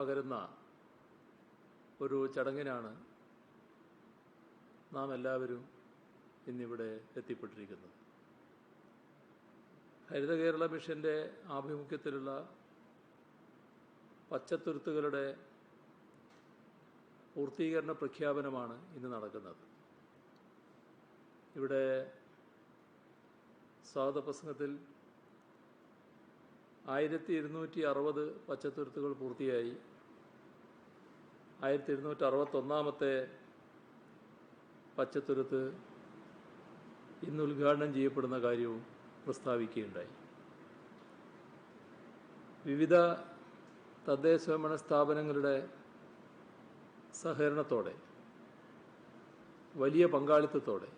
പകരുന്ന ഒരു ചടങ്ങിനാണ് നാം എല്ലാവരും ഇന്നിവിടെ എത്തിപ്പെട്ടിരിക്കുന്നത്. ഹരിത കേരള മിഷന്റെ ആഭിമുഖ്യത്തിലുള്ള പച്ചത്തുരുത്തുകളുടെ പൂർത്തീകരണ പ്രഖ്യാപനമാണ് ഇന്ന് നടക്കുന്നത്. ഇവിടെ സ്വാഗത പ്രസംഗത്തിൽ ആയിരത്തി ഇരുന്നൂറ്റി അറുപത് പച്ചത്തുരുത്തുകൾ പൂർത്തിയായി. ആയിരത്തി ഇരുന്നൂറ്റി അറുപത്തൊന്നാമത്തെ പച്ചത്തുരുത്ത് ഇന്ന് ഉദ്ഘാടനം ചെയ്യപ്പെടുന്ന കാര്യവും പ്രസ്താവിക്കുകയുണ്ടായി. വിവിധ തദ്ദേശ തദ്ദേശഭരണ സ്ഥാപനങ്ങളുടെ സഹകരണത്തോടെ വലിയ പങ്കാളിത്തത്തോടെ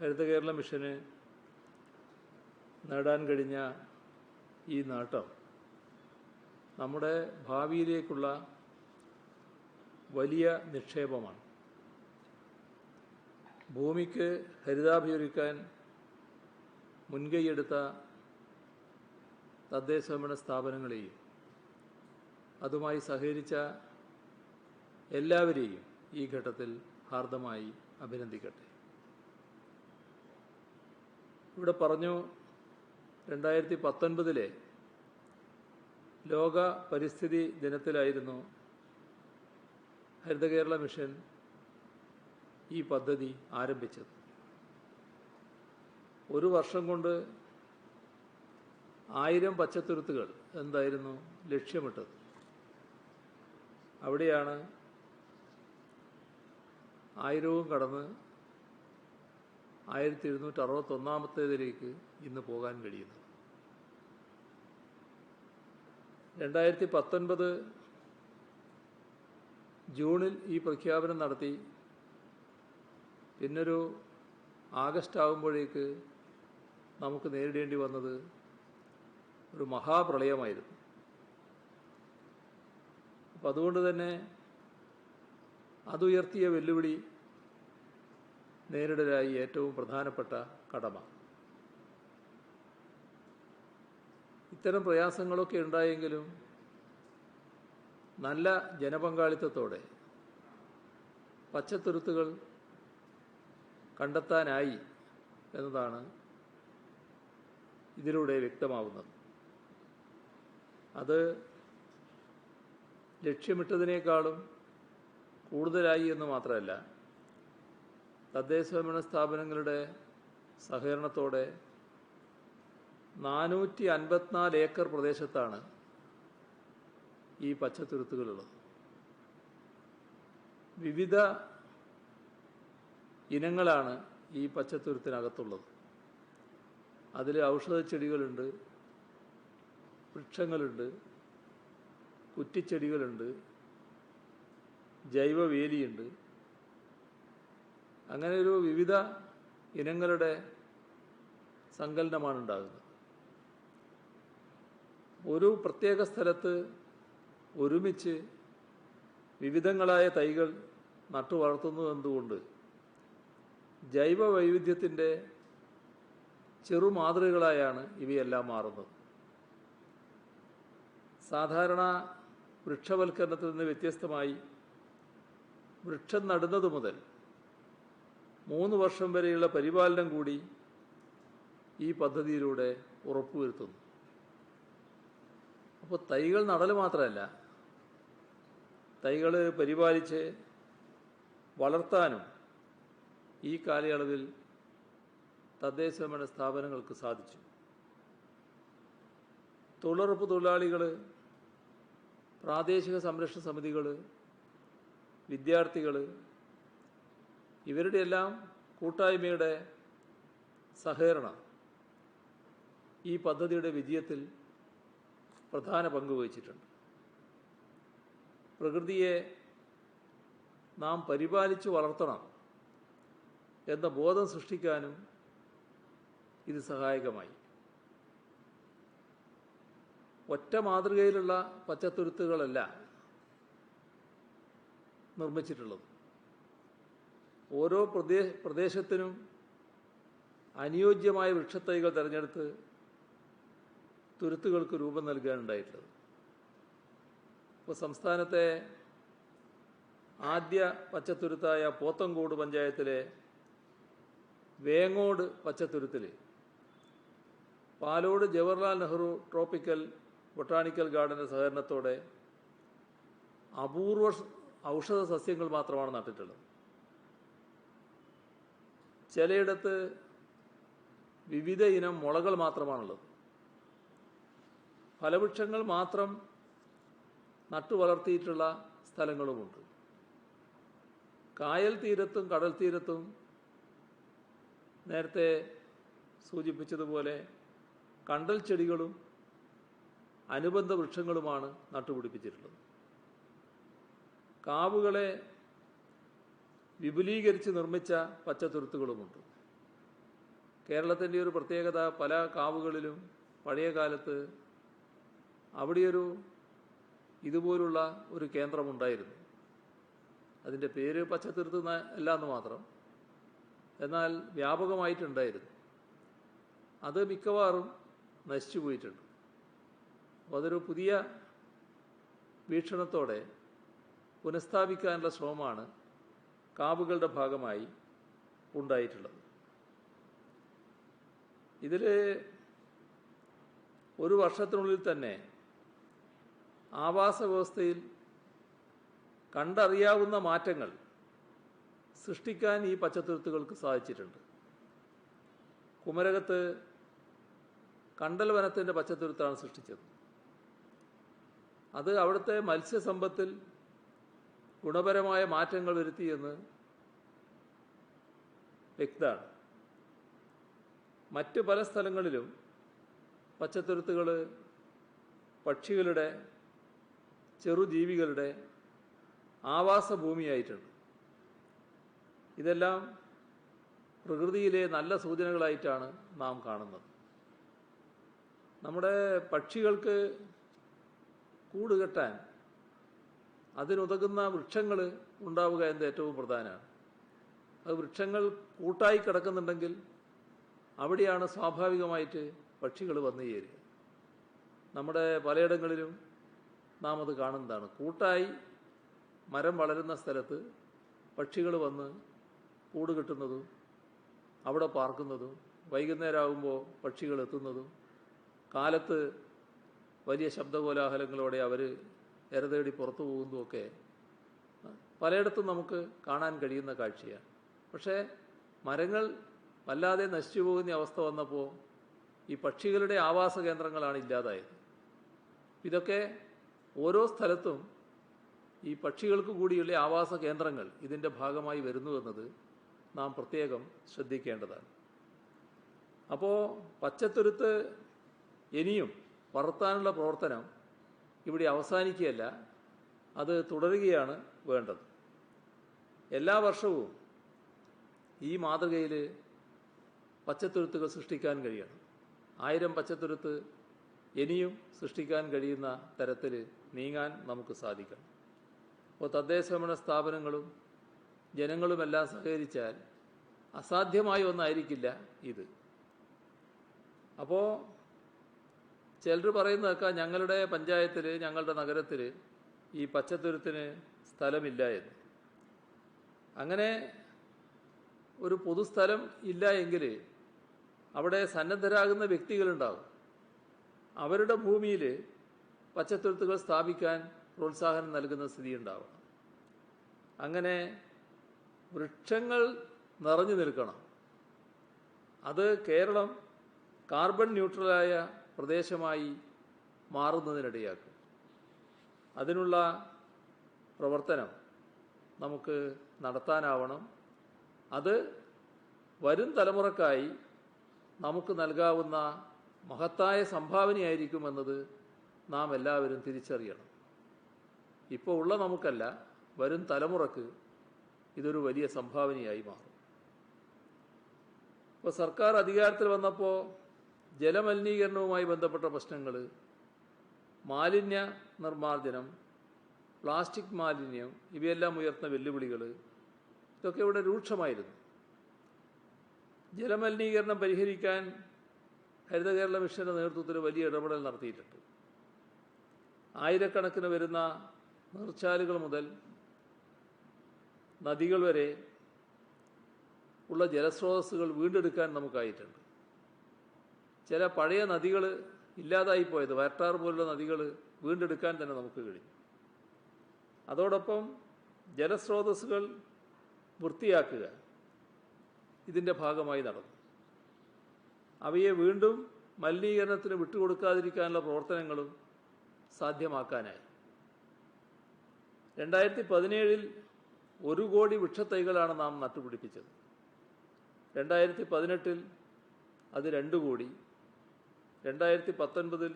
ഹരിത കേരള മിഷന് നേടാൻ കഴിഞ്ഞ ഈ നേട്ടം നമ്മുടെ ഭാവിയിലേക്കുള്ള വലിയ നിക്ഷേപമാണ്. ഭൂമിക്ക് ഹരിതാഭിയൊരുക്കാൻ മുൻകൈയെടുത്ത തദ്ദേശഭരണ സ്ഥാപനങ്ങളെയും അതുമായി സഹകരിച്ച എല്ലാവരെയും ഈ ഘട്ടത്തിൽ ഹാർദമായി അഭിനന്ദിക്കട്ടെ. ഇവിടെ പറഞ്ഞു രണ്ടായിരത്തി പത്തൊൻപതിലെ ലോക പരിസ്ഥിതി ദിനത്തിലായിരുന്നു ഹരിത കേരള മിഷൻ ഈ പദ്ധതി ആരംഭിച്ചത്. ഒരു വർഷം കൊണ്ട് ആയിരം പച്ചത്തുരുത്തുകൾ എന്തായിരുന്നു ലക്ഷ്യമിട്ടത്? അവിടെയാണ് ആയിരവും കടന്ന് ആയിരത്തി എഴുന്നൂറ്റി അറുപത്തൊന്നാമത്തേതിലേക്ക് ഇന്ന് പോകാൻ കഴിയുന്നത് രണ്ടായിരത്തി പത്തൊൻപത് ജൂണിൽ ഈ പ്രഖ്യാപനം നടത്തി. പിന്നൊരു ആഗസ്റ്റ് ആകുമ്പോഴേക്ക് നമുക്ക് നേരിടേണ്ടി വന്നത് ഒരു മഹാപ്രളയമായിരുന്നു. അപ്പം അതുകൊണ്ട് തന്നെ അതുയർത്തിയ വെല്ലുവിളി നേരിടലായി ഏറ്റവും പ്രധാനപ്പെട്ട കടമ. ഇത്തരം പ്രയാസങ്ങളൊക്കെ ഉണ്ടായെങ്കിലും നല്ല ജനപങ്കാളിത്തത്തോടെ പച്ചത്തുരുത്തുകൾ കണ്ടെത്താനായി എന്നതാണ് ഇതിലൂടെ വ്യക്തമാവുന്നത്. അത് ലക്ഷ്യമിട്ടതിനേക്കാളും കൂടുതലായി എന്ന് മാത്രമല്ല തദ്ദേശഭരണ സ്ഥാപനങ്ങളുടെ സഹകരണത്തോടെ നാനൂറ്റി അൻപത്തിനാല് ഏക്കർ പ്രദേശത്താണ് ഈ പച്ചത്തുരുത്തുകളുള്ളത്. വിവിധ ഇനങ്ങളാണ് ഈ പച്ചത്തുരുത്തിനകത്തുള്ളത്. അതിൽ ഔഷധ ചെടികളുണ്ട് വൃക്ഷങ്ങളുണ്ട് കുറ്റിച്ചെടികളുണ്ട് ജൈവവേലിയുണ്ട്. അങ്ങനെ ഒരു വിവിധ ഇനങ്ങളുടെ സങ്കലനമാണ് ഉണ്ടാകുന്നത്. ഒരു പ്രത്യേക സ്ഥലത്ത് ഒരുമിച്ച് വിവിധങ്ങളായ തൈകൾ നട്ടു വളർത്തുന്നത് എന്തുകൊണ്ട്? ജൈവ വൈവിധ്യത്തിന്റെ ചെറുമാതൃകളായാണ് ഇവയെല്ലാം മാറുന്നത്. സാധാരണ വൃക്ഷവൽക്കരണത്തിൽ നിന്ന് വ്യത്യസ്തമായി വൃക്ഷം നടുന്നത് മുതൽ മൂന്ന് വർഷം വരെയുള്ള പരിപാലനം കൂടി ഈ പദ്ധതിയിലൂടെ ഉറപ്പുവരുത്തുന്നു. അപ്പോൾ തൈകൾ നടൽ മാത്രമല്ല. തൈകൾ പരിപാലിച്ച് വളർത്താനും ഈ കാലയളവിൽ തദ്ദേശഭരണ സ്ഥാപനങ്ങൾക്ക് സാധിച്ചു. തൊഴിലുറപ്പ് തൊഴിലാളികൾ പ്രാദേശിക സംരക്ഷണ സമിതികൾ വിദ്യാർത്ഥികൾ ഇവരുടെ എല്ലാം കൂട്ടായ്മയുടെ സഹകരണം ഈ പദ്ധതിയുടെ വിജയത്തിൽ പ്രധാന പങ്ക് വഹിച്ചിട്ടുണ്ട്. പ്രകൃതിയെ നാം പരിപാലിച്ചു വളർത്തണം എന്ന ബോധം സൃഷ്ടിക്കാനും ഇത് സഹായകമായി. ഒറ്റ മാതൃകയിലുള്ള പച്ചത്തുരുത്തുകളല്ല നിർമ്മിച്ചിട്ടുള്ളത്. ഓരോ പ്രദേ പ്രദേശത്തിനും അനുയോജ്യമായ വൃക്ഷത്തൈകൾ തിരഞ്ഞെടുത്ത് തുരുത്തുകൾക്ക് രൂപം നൽകാനുണ്ടായിട്ടുള്ളത്. ഇപ്പോൾ സംസ്ഥാനത്തെ ആദ്യ പച്ചത്തുരുത്തായ പോത്തങ്കോട് പഞ്ചായത്തിലെ വേങ്ങോട് പച്ചത്തുരുത്തിൽ പാലോട് ജവഹർലാൽ നെഹ്റു ട്രോപ്പിക്കൽ ബൊട്ടാണിക്കൽ ഗാർഡന്റെ സഹകരണത്തോടെ അപൂർവ ഔഷധ സസ്യങ്ങൾ മാത്രമാണ് നട്ടിട്ടുള്ളത്. ചിലയിടത്ത് വിവിധ ഇനം മുളകൾ മാത്രമാണുള്ളത്. ഫലവൃക്ഷങ്ങൾ മാത്രം നട്ടു വളർത്തിയിട്ടുള്ള സ്ഥലങ്ങളുമുണ്ട്. കായൽ തീരത്തും കടൽ തീരത്തും നേരത്തെ സൂചിപ്പിച്ചതുപോലെ കണ്ടൽ ചെടികളും അനുബന്ധ വൃക്ഷങ്ങളുമാണ് നട്ടുപിടിപ്പിച്ചിട്ടുള്ളത്. കാവുകളെ വിപുലീകരിച്ച് നിർമ്മിച്ച പച്ചത്തുരുത്തുകളുമുണ്ട്. കേരളത്തിന്റെ ഒരു പ്രത്യേകത പല കാവുകളിലും പഴയ കാലത്ത് അവിടെയൊരു ഇതുപോലുള്ള ഒരു കേന്ദ്രമുണ്ടായിരുന്നു. അതിന്റെ പേര് പച്ചത്തിരുത്തുന്ന ന- അല്ല എന്ന് മാത്രം. എന്നാൽ വ്യാപകമായിട്ടുണ്ടായിരുന്നു. അത് മിക്കവാറും നശിച്ചു പോയിട്ടുണ്ട്. അപ്പോൾ അതൊരു പുതിയ വീക്ഷണത്തോടെ പുനഃസ്ഥാപിക്കാനുള്ള ശ്രമമാണ് കാവുകളുടെ ഭാഗമായി ഉണ്ടായിട്ടുള്ളത്. ഇതിൽ ഒരു വർഷത്തിനുള്ളിൽ തന്നെ ആവാസ വ്യവസ്ഥയിൽ കണ്ടറിയാവുന്ന മാറ്റങ്ങൾ സൃഷ്ടിക്കാൻ ഈ പച്ചത്തുരുത്തുകൾക്ക് സാധിച്ചിട്ടുണ്ട്. കുമരകത്ത് കണ്ടൽ വനത്തിന്റെ പച്ചത്തുരുത്താണ് സൃഷ്ടിച്ചത്. അത് അവിടുത്തെ മത്സ്യസമ്പത്തിൽ ഗുണപരമായ മാറ്റങ്ങൾ വരുത്തിയെന്ന് വ്യക്തമാണ്. മറ്റ് പല സ്ഥലങ്ങളിലും പച്ചത്തുരുത്തുകൾ പക്ഷികളുടെ ചെറുജീവികളുടെ ആവാസ ഭൂമിയായിട്ടുണ്ട് ഇതെല്ലാം പ്രകൃതിയിലെ നല്ല സൂചനകളായിട്ടാണ് നാം കാണുന്നത്. നമ്മുടെ പക്ഷികൾക്ക് കൂട് കെട്ടാൻ അതിനുതകുന്ന വൃക്ഷങ്ങൾ ഉണ്ടാവുക എന്നത് ഏറ്റവും പ്രധാനമാണ്. അത് വൃക്ഷങ്ങൾ കൂട്ടായി കിടക്കുന്നുണ്ടെങ്കിൽ അവിടെയാണ് സ്വാഭാവികമായിട്ട് പക്ഷികൾ വന്നു ചേരുക. നമ്മുടെ പലയിടങ്ങളിലും നാം അത് കാണുന്നതാണ്. കൂട്ടായി മരം വളരുന്ന സ്ഥലത്ത് പക്ഷികൾ വന്ന് കൂട് കിട്ടുന്നതും അവിടെ പാർക്കുന്നതും വൈകുന്നേരമാകുമ്പോൾ പക്ഷികൾ എത്തുന്നതും കാലത്ത് വലിയ ശബ്ദകോലാഹലങ്ങളോടെ അവർ ഇരതേടി പുറത്തു പോകുന്നതുമൊക്കെ പലയിടത്തും നമുക്ക് കാണാൻ കഴിയുന്ന കാഴ്ചയാണ്. പക്ഷേ മരങ്ങൾ വല്ലാതെ നശിച്ചു പോകുന്ന അവസ്ഥ വന്നപ്പോൾ ഈ പക്ഷികളുടെ ആവാസ കേന്ദ്രങ്ങളാണ് ഇല്ലാതായത്. ഇതൊക്കെ ഓരോ സ്ഥലത്തും ഈ പക്ഷികൾക്ക് കൂടിയുള്ള ആവാസ കേന്ദ്രങ്ങൾ ഇതിന്റെ ഭാഗമായി വരുന്നു എന്നത് നാം പ്രത്യേകം ശ്രദ്ധിക്കേണ്ടതാണ്. അപ്പോൾ പച്ചത്തുരുത്ത് ഇനിയും വളർത്താനുള്ള പ്രവർത്തനം ഇവിടെ അവസാനിക്കുകയല്ല അത് തുടരുകയാണ് വേണ്ടത്. എല്ലാ വർഷവും ഈ മാതൃകയിൽ പച്ചത്തുരുത്തുകൾ സൃഷ്ടിക്കാൻ കഴിയണം. ആയിരം പച്ചത്തുരുത്ത് ഇനിയും സൃഷ്ടിക്കാൻ കഴിയുന്ന തരത്തിൽ നീങ്ങാൻ നമുക്ക് സാധിക്കണം അപ്പോൾ തദ്ദേശഭരണ സ്ഥാപനങ്ങളും ജനങ്ങളുമെല്ലാം സഹകരിച്ചാൽ അസാധ്യമായ ഒന്നായിരിക്കില്ല ഇത്. അപ്പോൾ ചിലർ പറയുന്നതൊക്കെ ഞങ്ങളുടെ പഞ്ചായത്തിൽ ഞങ്ങളുടെ നഗരത്തിൽ ഈ പച്ചത്തുരുത്തിന് സ്ഥലമില്ല എന്ന്. അങ്ങനെ ഒരു പൊതുസ്ഥലം ഇല്ല എങ്കിൽ അവിടെ സന്നദ്ധരാകുന്ന വ്യക്തികളുണ്ടാവും. അവരുടെ ഭൂമിയിൽ പച്ചത്തുരുത്തുകൾ സ്ഥാപിക്കാൻ പ്രോത്സാഹനം നൽകുന്ന സ്ഥിതി ഉണ്ടാവണം അങ്ങനെ വൃക്ഷങ്ങൾ നിറഞ്ഞു നിൽക്കണം. അത് കേരളം കാർബൺ ന്യൂട്രലായ പ്രദേശമായി മാറുന്നതിനിടയാക്കും. അതിനുള്ള പ്രവർത്തനം നമുക്ക് നടത്താനാവണം. അത് വരും തലമുറക്കായി നമുക്ക് നൽകാവുന്ന മഹത്തായ സംഭാവനയായിരിക്കുമെന്നത് നാം എല്ലാവരും തിരിച്ചറിയണം. ഇപ്പോൾ ഉള്ള നമുക്കല്ല വരും തലമുറയ്ക്ക് ഇതൊരു വലിയ സംഭാവനയായി മാറും. ഇപ്പോൾ സർക്കാർ അധികാരത്തിൽ വന്നപ്പോൾ ജലമലിനീകരണവുമായി ബന്ധപ്പെട്ട പ്രശ്നങ്ങൾ മാലിന്യ നിർമ്മാർജനം പ്ലാസ്റ്റിക് മാലിന്യം ഇവയെല്ലാം ഉയർത്തുന്ന വെല്ലുവിളികൾ ഇതൊക്കെ ഇവിടെ രൂക്ഷമായിരുന്നു. ജലമലിനീകരണം പരിഹരിക്കാൻ ഹരിത കേരള മിഷന്റെ നേതൃത്വത്തിൽ വലിയ ഇടപെടൽ നടത്തിയിട്ടുണ്ട്. ആയിരക്കണക്കിന് വരുന്ന നീർച്ചാലുകൾ മുതൽ നദികൾ വരെ ഉള്ള ജലസ്രോതസ്സുകൾ വീണ്ടെടുക്കാൻ നമുക്കായിട്ടുണ്ട്. ചില പഴയ നദികൾ ഇല്ലാതായി പോയത് വയറ്റാർ പോലുള്ള നദികൾ വീണ്ടെടുക്കാൻ തന്നെ നമുക്ക് കഴിഞ്ഞു. അതോടൊപ്പം ജലസ്രോതസ്സുകൾ വൃത്തിയാക്കുക ഇതിന്റെ ഭാഗമായി നടന്നു. അവയെ വീണ്ടും മലിനീകരണത്തിന് വിട്ടുകൊടുക്കാതിരിക്കാനുള്ള പ്രവർത്തനങ്ങളും സാധ്യമാക്കാനായി. രണ്ടായിരത്തി പതിനേഴിൽ ഒരു കോടി വൃക്ഷത്തൈകളാണ് നാം നട്ടുപിടിപ്പിച്ചത്. രണ്ടായിരത്തി പതിനെട്ടിൽ അത് രണ്ട് കോടി രണ്ടായിരത്തി പത്തൊൻപതിൽ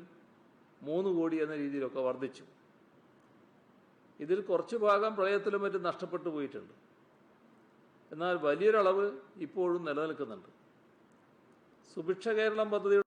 മൂന്ന് കോടി എന്ന രീതിയിലൊക്കെ വർദ്ധിച്ചു. ഇതിൽ കുറച്ച് ഭാഗം പ്രളയത്തിലും മറ്റും നഷ്ടപ്പെട്ടു പോയിട്ടുണ്ട്. എന്നാൽ വലിയൊരളവ് ഇപ്പോഴും നിലനിൽക്കുന്നുണ്ട്. സുഭിക്ഷ കേരളം പദ്ധതി